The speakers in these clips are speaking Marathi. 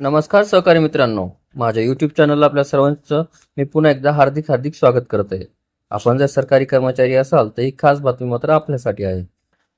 नमस्कार सहकारी मित्रांनो. माझ्या युट्यूब चॅनलला आपल्या सर्वांचं मी पुन्हा एकदा हार्दिक हार्दिक स्वागत करत आहे. आपण जर सरकारी कर्मचारी असाल तर ही खास बातमी मात्र आपल्यासाठी आहे.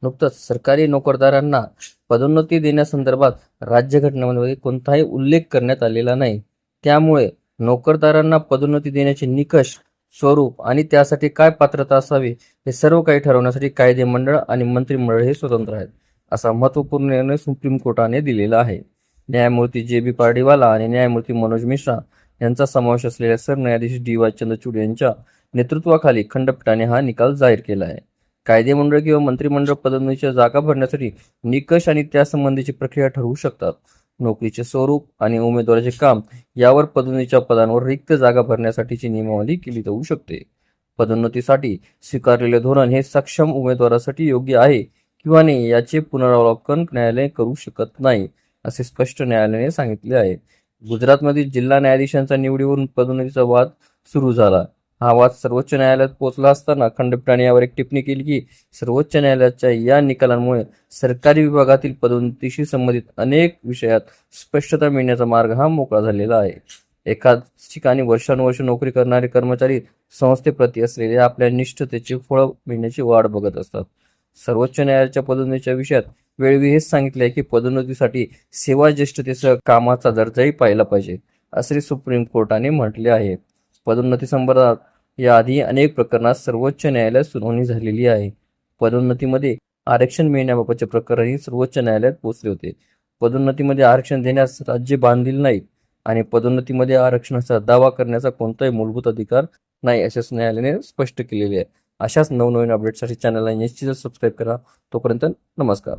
नुकतंच सरकारी नोकरदारांना पदोन्नती देण्यासंदर्भात राज्यघटनेमध्ये कोणताही उल्लेख करण्यात आलेला नाही. त्यामुळे नोकरदारांना पदोन्नती देण्याचे निकष स्वरूप आणि त्यासाठी काय पात्रता असावी हे सर्व काही ठरवण्यासाठी कायदे मंडळ आणि मंत्रिमंडळ हे स्वतंत्र आहेत असा महत्त्वपूर्ण निर्णय सुप्रीम कोर्टाने दिलेला आहे. न्यायमूर्ती जे बी पार्डीवाला आणि न्यायमूर्ती मनोज मिश्रा यांचा समावेश असलेल्या सरन्यायाधीश डी वाय चंद्रचूड यांच्या नेतृत्वाखाली खंडपीठाने हा निकाल जाहीर केला आहे. कायदेमंडळ किंवा मंत्रिमंडळ पदोन्नतीच्या जागा भरण्यासाठी निकष आणि त्यासंबंधीची प्रक्रिया ठरवू शकतात. नोकरीचे स्वरूप आणि उमेदवाराचे काम यावर पदोन्नतीच्या पदांवर रिक्त जागा भरण्यासाठीची नियमावली केली जाऊ शकते. पदोन्नतीसाठी स्वीकारलेले धोरण हे सक्षम उमेदवारासाठी योग्य आहे किंवा नाही याचे पुनरावलोकन न्यायालय करू शकत नाही. असे स्पष्ट न्यायालयाने सांगितले आहे. गुजरातमधील जिल्हा न्यायाधीशांचा निवडीवरून पदोन्नतीचा वाद सुरू झाला. हा वाद सर्वोच्च न्यायालयात पोहोचला असताना खंडपीठाने यावर एक टिप्पणी केली की सर्वोच्च न्यायालयाच्या या निकालांमुळे सरकारी विभागातील पदोन्नतीशी संबंधित अनेक विषयात स्पष्टता मिळण्याचा मार्ग हा मोकळा झालेला आहे. एकाच ठिकाणी वर्षानुवर्ष नोकरी करणारे कर्मचारी संस्थेप्रती असलेल्या आपल्या निष्ठतेची फळ मिळण्याची वाट बघत असतात. सर्वोच्च न्यायालयाच्या पदोन्नतीच्या विषयात वेळवी हेच सांगितले आहे की पदोन्नतीसाठी सेवा ज्येष्ठतेसह कामाचा दर्जाही पाहिला पाहिजे असे सुप्रीम कोर्टाने म्हटले आहे. पदोन्नती संदर्भात याआधी अनेक प्रकरणात सर्वोच्च न्यायालयात सुनावणी झालेली आहे. पदोन्नतीमध्ये आरक्षण मिळण्याबाबतचे प्रकरणही सर्वोच्च न्यायालयात पोहोचले होते. पदोन्नतीमध्ये आरक्षण देण्यास राज्य बांधील नाहीत आणि पदोन्नतीमध्ये आरक्षणाचा दावा करण्याचा कोणताही मूलभूत अधिकार नाही असेच न्यायालयाने स्पष्ट केलेले आहे. अशाच नवनवीन अपडेटसाठी चॅनलला निश्चितच सबस्क्राईब करा. तोपर्यंत नमस्कार.